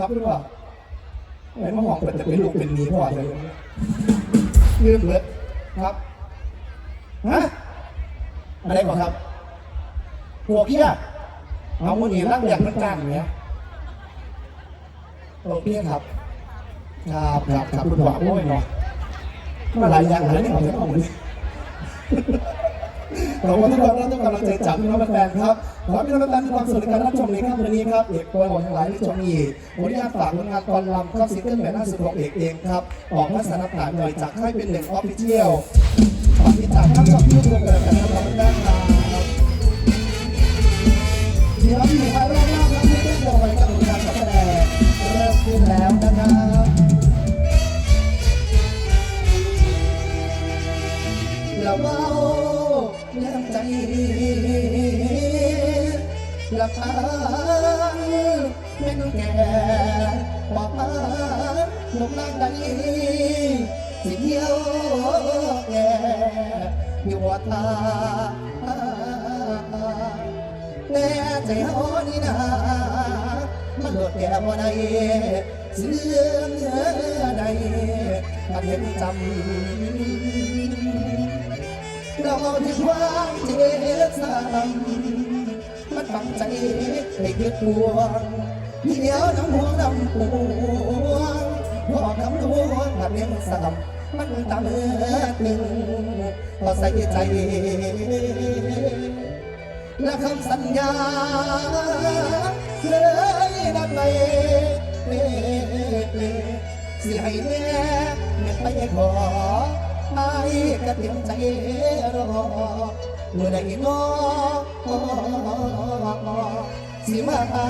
ครับคุณพ่อไอ้มะม่วงเป็นแต่เป็นลูกเป็นเมียพ่อเลยเรื่องเลยครับฮะอะไรก่อนครับหัวเพี้ยเอามือหนีร่างอย่างมันกลางอย่างเงี้ยโอเคครับครับครับครับคุณพ่อโอ้ยเนาะมาหลายอย่างหลายอย่างเลยเอาหมด ขอบคุณทุกคนเราต้องกำลังใจจากพี่น้องแฟนครับขอให้พี่น้องแฟนมีความสุขในการรับชมในค่ำวันนี้ครับเอกโปรยของทั้งหลายที่ชมอีกขออนุญาตฝากผลงานตอนลำครับซิงเกิลใหม่ล่าสุดของเอกเองครับออกมาสนับสนุนหน่อยจากค่ายเป็นหนึ่งออฟฟิเชียลฝากติดตามครับช่องยูทูบกันกันนะครับ ละพานแม่นแก่บอกมาลงนางใดสิเดียวแก่อยู่ว่าตาแน่ใจเฮานี่นะมันโดดแก่บ่ได้เสื่อมเนื้อใดมาเห็นจำเราที่ความเจ็บซ้ำ มันฝังใจให้เกิดปวงเดี๋ยวน้ำหัวน้ำปวงพอคำนวณผ่านเลี้ยงซ้ำมันตามเมื่อหนึ่งพอใส่ใจและคำสัญญาเลยนัดไปสิให้แม่แม่ไปขอไม่กระเตรียมใจรอ มื่อใดน้อสิมาเอา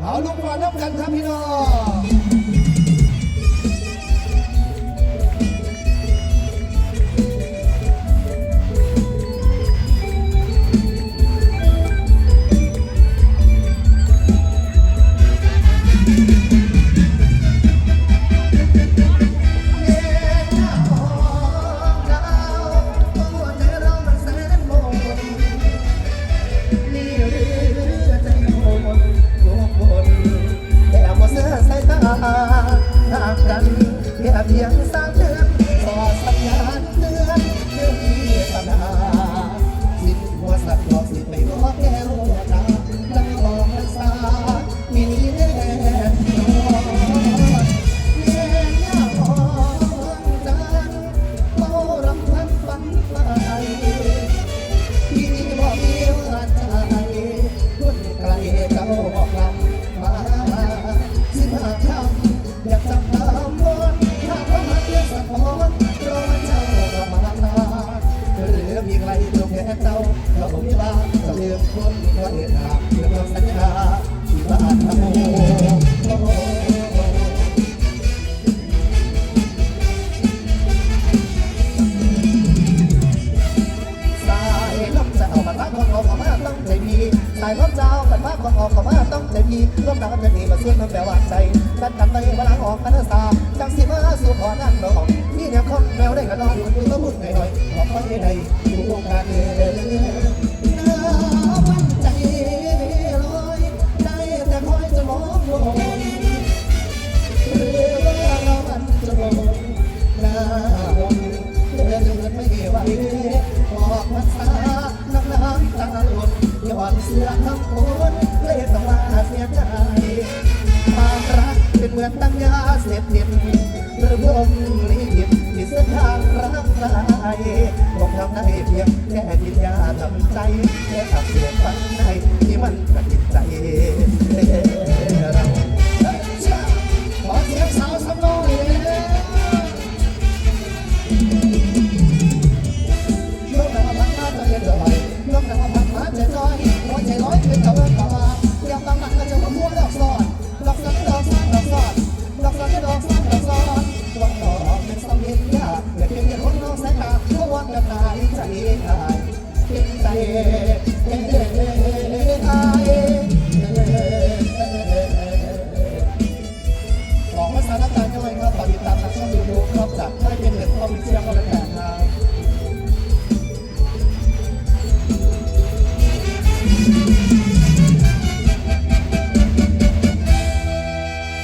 เอาลูกบอลนับกันครับพี่น้อง ของอกมาต้องใจดีสายน้ำเจ้ากันมาของออกมาต้องใจดีร่วมดาวจะดีมาช่วยมันแปลว่าใจกันกันไปเวลาออกกันสาจังสีมาสู่ขอนั่นดอกนี่เนี่ยคนแมวได้กระดองอยู่ตัวมุ่งหน่อยๆบอกไปในอยู่วงการเดินน้ำมันใจลอยได้แต่คอยจะมองลง อนเสียทั้งคนเลยต้องมาเสียใจความรักเป็นเหมือนตั้งยาเสพติดหรือวงลิขิตที่เส้นทางรักใครบอกทำได้เพียงแค่จิตยาทำใจแค่ขับเสียงฟันในที่มันกระติดใจ นคนน้องสายตาเพราะวันกันตายใจตายเป็นใจเป็นเดือ